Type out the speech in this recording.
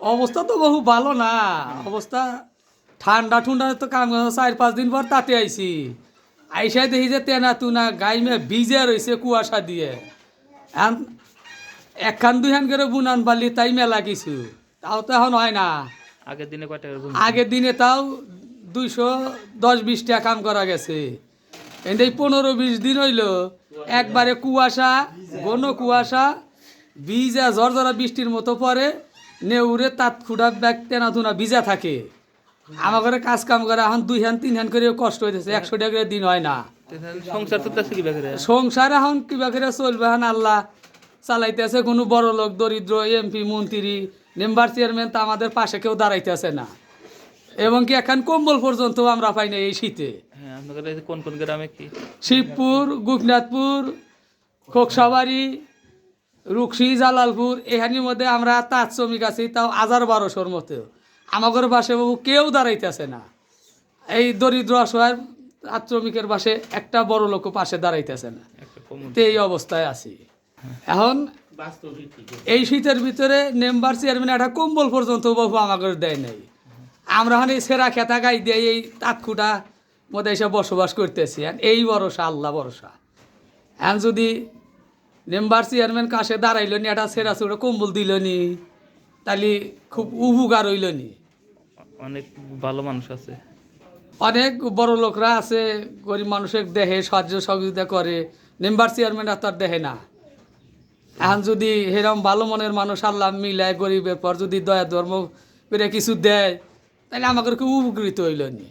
অবস্থা তো বহু ভালো না। অবস্থা ঠান্ডা ঠুন্ডা তো কাম চার পাঁচ দিন পর তাতে আইছি। আইসাই দেখি যে তেনা তুনা গাই মে ভিজে রয়েছে কুয়াশা দিয়ে। একখান দুইখান করে বুনান পারলি তাই মেলা কিছু। তাও তো এখন হয় না। আগের দিনে আগের দিনে তাও দুইশো দশ বিশ টাকা কাম করা গেছে। এই পনেরো বিশ দিন হইল একবারে কুয়াশা ঘন কুয়াশা ভিজা ঝরঝরা বৃষ্টির মতো পরে নেউরে তাত খুঁড়া ব্যাগ টেনা তুনা ভিজা থাকে। আমার ঘরে কাজ কাম করে এখন দুই হ্যান তিন হ্যান করে কষ্ট হইতেছে। একশো টাকা করে দিন হয় না। সংসার চলতেছে সংসার এখন কিবা করে চলবে? এখন আল্লাহ চালাইতেছে কোনো বড় লোক দরিদ্র এমপি মন্ত্রী মেম্বার চেয়ারম্যান তা আমাদের পাশে কেউ দাঁড়াইতেছে না। এবং কি এখন কম্বল পর্যন্ত আমরা পাই না এই শীতে। হ্যাঁ কোন কোন গ্রামে কি? শিবপুর গোপীনাথপুর খোকসাবাড়ি রুকসি জালালপুর এখানের মধ্যে আমরা তাঁত শ্রমিক আছি তাও হাজার বারোশোর মতো। আমাদের বাসে বাবু কেউ দাঁড়াইতেছে না। এই দরিদ্র অসহায় তাঁত শ্রমিকের বাসে একটা বড় লোক পাশে দাঁড়াইতেছে না। তো এই অবস্থায় আছি। এখন এই শীতের ভিতরে মেম্বার চেয়ারম্যান একটা কম্বল পর্যন্ত বাবু আমাকে দেয় নাই। আমরা এখন এই সেরা খেতা গাই দিয়ে এই তাৎকুটা মধ্যে এসে বসবাস করতেছি। আর এই ভরসা আল্লাহ ভরসা। এখন যদি মেম্বার চেয়ারম্যান কাছে দাঁড়াইল নি একটা সেরা চুড়ে কম্বল দিল নি। তাহলে খুব উপকার হইল নি। অনেক ভালো মানুষ আছে। অনেক বড় লোকরা আছে গরিব মানুষের দেহে সাহায্য সহযোগিতা করে মেম্বার চেয়ারম্যান আর তার দেহে না। এখন যদি সেরকম ভালো মনের মানুষ আল্লাহ মিলায় গরিবের পর যদি দয়া ধর্ম করে কিছু দেয় তাহলে আমাকে খুব উপকৃত হইল নি।